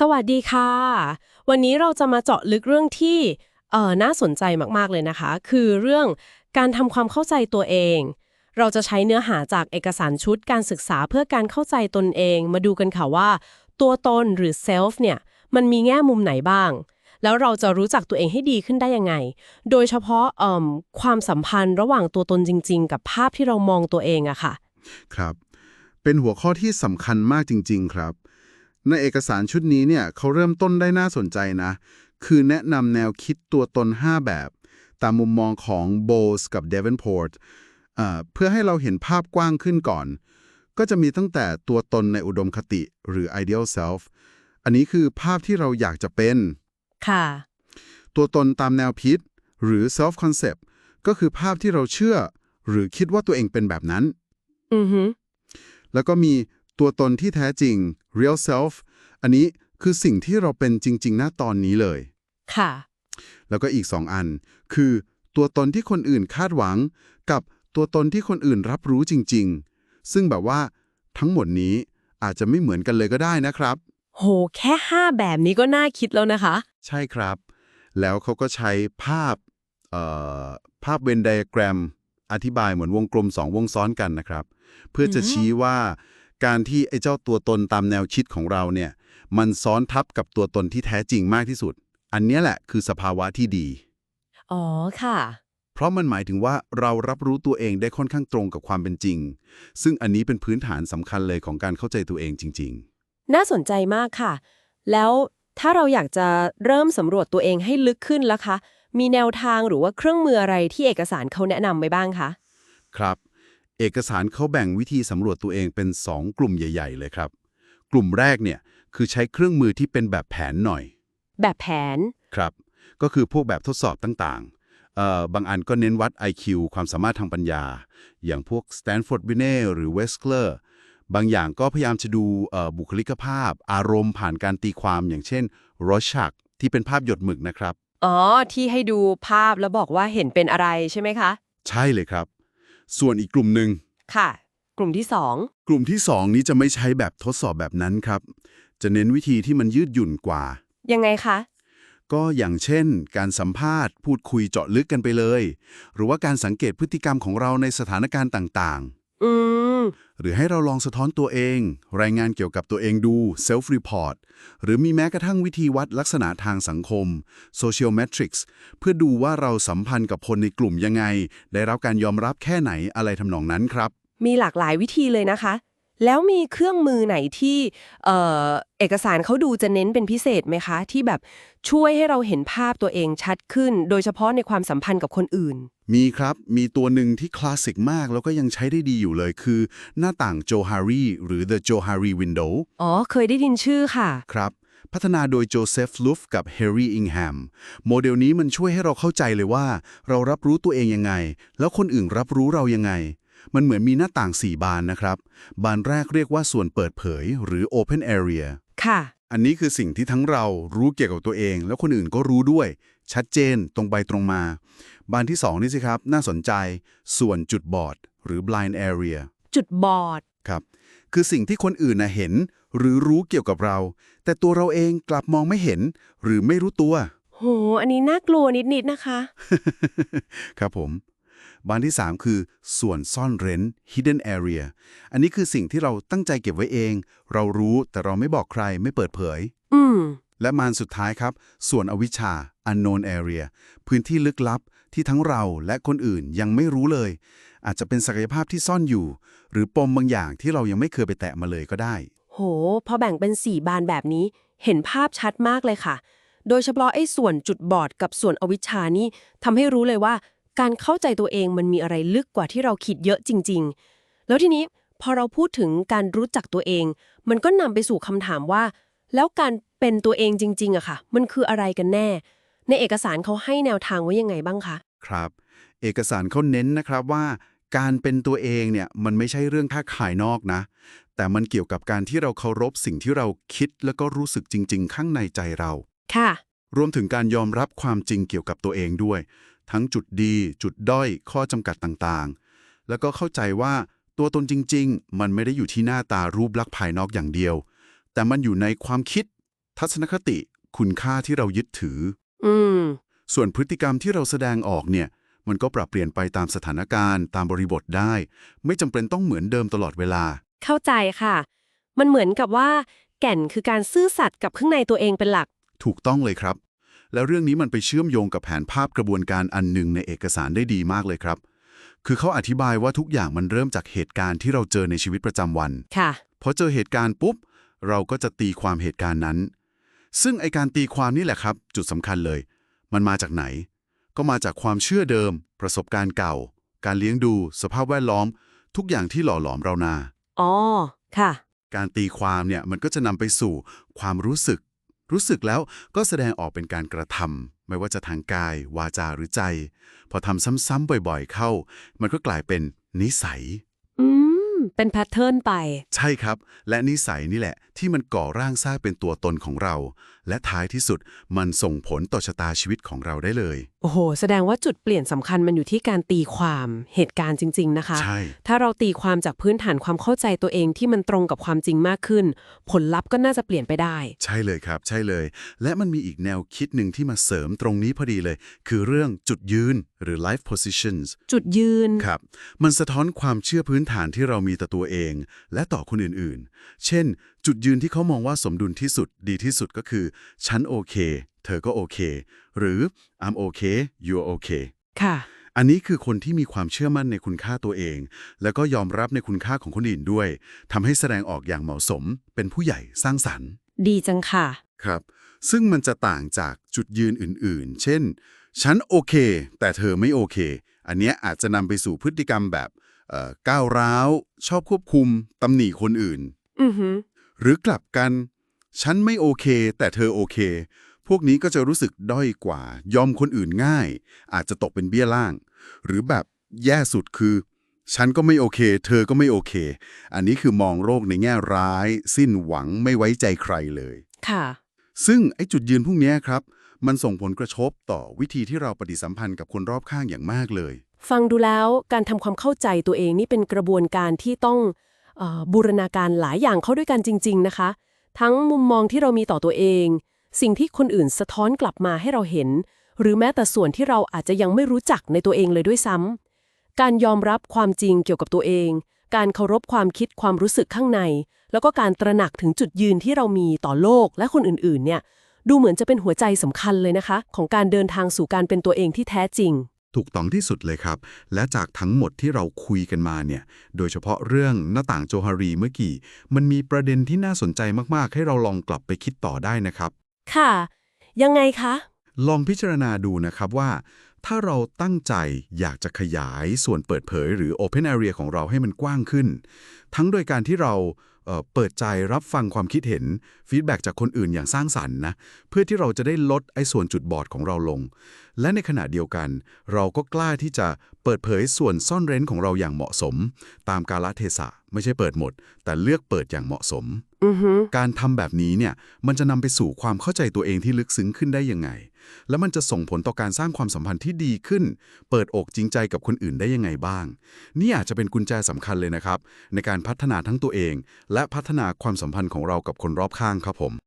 สวัสดีค่ะ วันนี้เราจะมาเจาะลึกเรื่องที่เอ่อน่าสนใจมากๆเลยนะคะ คือเรื่องการทำความเข้าใจตัวเอง เราจะใช้เนื้อหาจากเอกสารชุดการศึกษาเพื่อการเข้าใจตนเอง มาดูกันค่ะว่า ตัวตนหรือ self เนี่ย มันมีแง่มุมไหนบ้าง แล้วเราจะรู้จักตัวเองให้ดีขึ้นได้ยังไง โดยเฉพาะเอิ่มความสัมพันธ์ระหว่างตัวตนจริง ๆ กับภาพที่เรามองตัวเองอะค่ะ ครับ เป็นหัวข้อที่สำคัญมากจริง ๆ ครับ ในเอกสารชุดนี้เนี่ยเขาเริ่มต้นได้น่าสนใจนะ คือแนะนำแนวคิดตัวตน 5 แบบ ตามมุมมองของโบสกับเดวินพอร์ตเพื่อให้เราเห็นภาพกว้างขึ้นก่อน ก็จะมีตั้งแต่ตัวตนในอุดมคติหรือ ideal self อันนี้คือภาพที่เราอยากจะเป็น ค่ะ ตัวตนตามแนวพิษหรือ self concept ก็คือภาพที่เราเชื่อ หรือคิดว่าตัวเองเป็นแบบนั้น อือฮึแล้วก็มี ตัวตนที่แท้จริง real self อันนี้คือสิ่งที่เราเป็นจริงๆณตอนนี้เลย ค่ะ แล้วก็อีกสองอัน คือตัวตนที่คนอื่นคาดหวัง กับตัวตนที่คนอื่นรับรู้จริง ๆ ซึ่งแบบว่าทั้งหมดนี้อาจจะไม่เหมือนกันเลยก็ได้นะครับ โห แค่ 5 แบบนี้ก็น่าคิดแล้วนะคะ ใช่ครับ แล้วเขาก็ใช้ภาพเอ่อภาพเวนไดอะแกรม อธิบายเหมือนวงกลมสองวงซ้อนกันนะครับ เพื่อจะอือฮึชี้ว่า การที่ไอ้เจ้าตัวตนตามแนวคิดของเราเนี่ย มันซ้อนทับกับตัวตนที่แท้จริงมากที่สุด อันเนี้ยแหละคือสภาวะที่ดี อ๋อค่ะ เพราะมันหมายถึงว่าเรารับรู้ตัวเองได้ค่อนข้างตรงกับความเป็นจริง ซึ่งอันนี้เป็นพื้นฐานสำคัญเลยของการเข้าใจตัวเองจริงน่าสนใจมากค่ะ แล้วถ้าเราอยากจะเริ่มสำรวจตัวเองให้ลึกขึ้นล่ะคะ มีแนวทางหรือว่าเครื่องมืออะไรที่เอกสารเขาแนะนำไว้บ้างคะๆครับ เอกสารเขาแบ่งวิธีสำรวจตัวเองเป็น 2 กลุ่มใหญ่ ๆ เลยครับ กลุ่มแรกเนี่ยคือใช้เครื่องมือที่เป็นแบบแผนหน่อย แบบแผนครับ ก็คือพวกแบบทดสอบต่างๆเอ่อบางอันก็เน้นวัด IQ ความสามารถทางปัญญา อย่างพวก Stanford Binet หรือ Westler บางอย่างก็พยายามจะดูเอ่อบุคลิกภาพ อารมณ์ผ่านการตีความอย่างเช่น Rorschach ที่เป็นภาพหยดหมึกนะครับ อ๋อ ที่ให้ดูภาพแล้วบอกว่าเห็นเป็นอะไรใช่ไหมคะ ใช่เลยครับ ส่วนอีกกลุ่มหนึ่งค่ะ กลุ่มที่กลุ่มที่ 2 นี้จะไม่ใช้แบบทดสอบแบบนั้นครับ จะเน้นวิธีที่มันยืดหยุ่นกว่า2ยังไงคะ ก็อย่างเช่น การสัมภาษณ์พูดคุยเจาะลึกกันไปเลย หรือว่าการสังเกตพฤติกรรมของเราในสถานการณ์ต่าง อืมๆหรือให้เราลองสะท้อนตัวเอง รายงานเกี่ยวกับตัวเองดู self report หรือมีแม้กระทั่งวิธีวัดลักษณะทางสังคม social metrics เพื่อดูว่าเราสัมพันธ์กับคนในกลุ่มยังไง ได้รับการยอมรับแค่ไหนอะไรทำนองนั้นครับ มีหลากหลายวิธีเลยนะคะ แล้วมีเครื่องมือไหนที่เอ่อเอกสารเขาดูจะเน้นเป็นพิเศษไหมคะ ที่แบบช่วยให้เราเห็นภาพตัวเองชัดขึ้น โดยเฉพาะในความสัมพันธ์กับคนอื่น มีครับมีตัวหนึ่งที่คลาสสิกมากแล้วก็ยังใช้ได้ดีอยู่เลยคือ หน้าต่างโจฮารีหรือ the Johari window อ๋อ เคยได้ยินชื่อค่ะ ครับพัฒนาโดยโจเซฟลูฟกับเฮร์รี่อิงแฮมโมเดลนี้มันช่วยให้เราเข้าใจเลยว่า เรารับรู้ตัวเองยังไง แล้วคนอื่นรับรู้เรายังไง มันเหมือนมีหน้าต่าง 4 บานนะครับ บานแรกเรียกว่าส่วนเปิดเผย หรือ Open Area ค่ะ อันนี้คือสิ่งที่ทั้งเรารู้เกี่ยวกับตัวเอง แล้วคนอื่นก็รู้ด้วย ชัดเจนตรงไปตรงมา บานที่ 2 นี่สิครับ น่าสนใจ ส่วนจุดบอด หรือ blind area จุดบอดครับคือสิ่งที่คนอื่นนะเห็น หรือรู้เกี่ยวกับเรา แต่ตัวเราเองกลับมองไม่เห็น หรือไม่รู้ตัว โห อันนี้น่ากลัวนิดๆนะคะ ครับผม บานที่ 3 คือส่วนซ่อนเร้น hidden area อันนี้คือสิ่งที่เราตั้งใจเก็บไว้เอง เรารู้แต่เราไม่บอกใครไม่เปิดเผย อืม และมานสุดท้ายครับ ส่วนอวิชชา unknown area พื้นที่ลึกลับที่ทั้งเราและคนอื่นยังไม่รู้เลย อาจจะเป็นศักยภาพที่ซ่อนอยู่ หรือปมบางอย่างที่เรายังไม่เคยไปแตะมาเลยก็ได้ โห พอแบ่งเป็น 4 บานแบบนี้ เห็นภาพชัดมากเลยค่ะ โดยเฉพาะไอ้ส่วนจุดบอดกับส่วนอวิชชานี่ทำให้รู้เลยว่า การเข้าใจตัวเองมันมีอะไรลึกกว่าที่เราคิดเยอะจริง ๆ แล้วทีนี้พอเราพูดถึงการรู้จักตัวเอง มันก็นำไปสู่คำถามว่า แล้วการเป็นตัวเองจริงๆอะค่ะ มันคืออะไรกันแน่ ในเอกสารเขาให้แนวทางไว้ยังไงบ้างคะ ครับ เอกสารเขาเน้นนะครับว่า การเป็นตัวเองเนี่ยมันไม่ใช่เรื่องแค่ขายนอกนะ แต่มันเกี่ยวกับการที่เราเคารพสิ่งที่เราคิดแล้วก็รู้สึกจริง ๆ ข้างในใจเรา ค่ะ รวมถึงการยอมรับความจริงเกี่ยวกับตัวเองด้วย ทั้งจุดดี จุดด้อย ข้อจำกัดต่างๆ แล้วก็เข้าใจว่าตัวตนจริง ๆ มันไม่ได้อยู่ที่หน้าตารูปลักษณ์ภายนอกอย่างเดียว แต่มันอยู่ในความคิด ทัศนคติ คุณค่าที่เรายึดถือ อืมส่วนพฤติกรรมที่เราแสดงออกเนี่ย มันก็ปรับเปลี่ยนไปตามสถานการณ์ ตามบริบทได้ ไม่จำเป็นต้องเหมือนเดิมตลอดเวลา เข้าใจค่ะ มันเหมือนกับว่า แก่นคือการซื่อสัตย์กับข้างในตัวเองเป็นหลัก ถูกต้องเลยครับ แล้วเรื่องนี้มันไปเชื่อมโยงกับแผนภาพกระบวนการอันหนึ่งในเอกสารได้ดีมากเลยครับ คือเขาอธิบายว่าทุกอย่างมันเริ่มจากเหตุการณ์ที่เราเจอในชีวิตประจำวันค่ะพอเจอเหตุการณ์ปุ๊บ เราก็จะตีความเหตุการณ์นั้น ซึ่งไอการตีความนี่แหละครับ จุดสำคัญเลย มันมาจากไหน ก็มาจากความเชื่อเดิม ประสบการณ์เก่า การเลี้ยงดู สภาพแวดล้อม ทุกอย่างที่หล่อหลอมเรานาอ๋อค่ะ การตีความเนี่ยมันก็จะนำไปสู่ความรู้สึก รู้สึกแล้วก็แสดงออกเป็นการกระทำไม่ว่าจะทางกาย วาจาหรือใจ พอทำซ้ำๆบ่อยๆเข้า มันก็กลายเป็นนิสัย อืม เป็นแพทเทิร์นไป ใช่ครับ และนิสัยนี่แหละ ที่มันก่อร่างสร้างเป็นตัวตนของเรา และท้ายที่สุดมันส่งผลต่อชะตาชีวิตของเราได้เลย โอ้โห แสดงว่าจุดเปลี่ยนสำคัญมันอยู่ที่การตีความเหตุการณ์จริง ๆ นะคะ ใช่ ถ้าเราตีความจากพื้นฐานความเข้าใจตัวเองที่มันตรงกับความจริงมากขึ้น ผลลัพธ์ก็น่าจะเปลี่ยนไปได้ ใช่เลยครับ ใช่เลย และมันมีอีกแนวคิดหนึ่งที่มาเสริมตรงนี้พอดีเลย คือเรื่องจุดยืนหรือ life positions จุดยืน ครับ มันสะท้อนความเชื่อพื้นฐานที่เรามีต่อตัวเอง และต่อคนอื่นๆ เช่น จุดยืนที่เขามองว่าสมดุลที่สุดดีที่สุดก็คือ ฉันโอเค เธอก็โอเค หรือ I'm okay you're okay ค่ะ อันนี้คือคนที่มีความเชื่อมั่นในคุณค่าตัวเอง แล้วก็ยอมรับในคุณค่าของคนอื่นด้วยทำให้แสดงออกอย่างเหมาะสม เป็นผู้ใหญ่สร้างสรรค์ ดีจังค่ะ ครับ ซึ่งมันจะต่างจากจุดยืนอื่นๆ เช่น ฉันโอเค แต่เธอไม่โอเค อันเนี้ยอาจจะนำไปสู่พฤติกรรมแบบเอ่อก้าวร้าว ชอบควบคุมตำหนิคนอื่นอือหือหรือกลับกัน ฉันไม่โอเค แต่เธอโอเค พวกนี้ก็จะรู้สึกด้อยกว่า ยอมคนอื่นง่าย อาจจะตกเป็นเบี้ยล่าง หรือแบบแย่สุดคือ ฉันก็ไม่โอเค เธอก็ไม่โอเค อันนี้คือมองโลกในแง่ร้าย สิ้นหวังไม่ไว้ใจใครเลย ค่ะ ซึ่งไอ้จุดยืนพวกเนี้ยครับ มันส่งผลกระทบต่อวิธีที่เราปฏิสัมพันธ์กับคนรอบข้างอย่างมากเลย ฟังดูแล้วการทำความเข้าใจตัวเองนี่เป็นกระบวนการที่ต้องเออบูรณาการหลายอย่างเข้าด้วยกันจริง ๆ นะคะ ทั้งมุมมองที่เรามีต่อตัวเอง สิ่งที่คนอื่นสะท้อนกลับมาให้เราเห็น หรือแม้แต่ส่วนที่เราอาจจะยังไม่รู้จักในตัวเองเลยด้วยซ้ำการยอมรับความจริงเกี่ยวกับตัวเอง การเคารพความคิดความรู้สึกข้างใน แล้วก็การตระหนักถึงจุดยืนที่เรามีต่อโลกและคนอื่นๆ เนี่ย ดูเหมือนจะเป็นหัวใจสำคัญเลยนะคะ ของการเดินทางสู่การเป็นตัวเองที่แท้จริงถูกต้องที่สุดเลยครับ และจากทั้งหมดที่เราคุยกันมาเนี่ย โดยเฉพาะเรื่องหน้าต่างโจฮารีเมื่อกี้ มันมีประเด็นที่น่าสนใจมาก ๆ ให้เราลองกลับไปคิดต่อได้นะครับ ค่ะ ยังไงคะ ลองพิจารณาดูนะครับว่า ถ้าเราตั้งใจอยากจะขยายส่วนเปิดเผยหรือ Open Area ของเราให้มันกว้างขึ้น ทั้งโดยการที่เราเปิดใจรับฟังความคิดเห็นฟีดแบ็จากคนอื่นอย่างสร้างสรรค์นะ เพื่อที่เราจะได้ลดไอ้ส่วนจุดบอดของเราลง และในขณะเดียวกัน เราก็กล้าที่จะเปิดเผยส่วนซ่อนเร้นของเราอย่างเหมาะสม ตามกาลเทศะ ไม่ใช่เปิดหมด แต่เลือกเปิดอย่างเหมาะสม การทำแบบนี้เนี่ยมันจะนำไปสู่ความเข้าใจตัวเองที่ลึกซึ้งขึ้นได้ยังไง แล้วมันจะส่งผลต่อการสร้างความสัมพันธ์ที่ดีขึ้น เปิดอกจริงใจกับคนอื่นได้ยังไงบ้าง นี่อาจจะเป็นกุญแจสำคัญเลยนะครับ ในการพัฒนาทั้งตัวเอง และพัฒนาความสัมพันธ์ของเรากับคนรอบข้างครับผม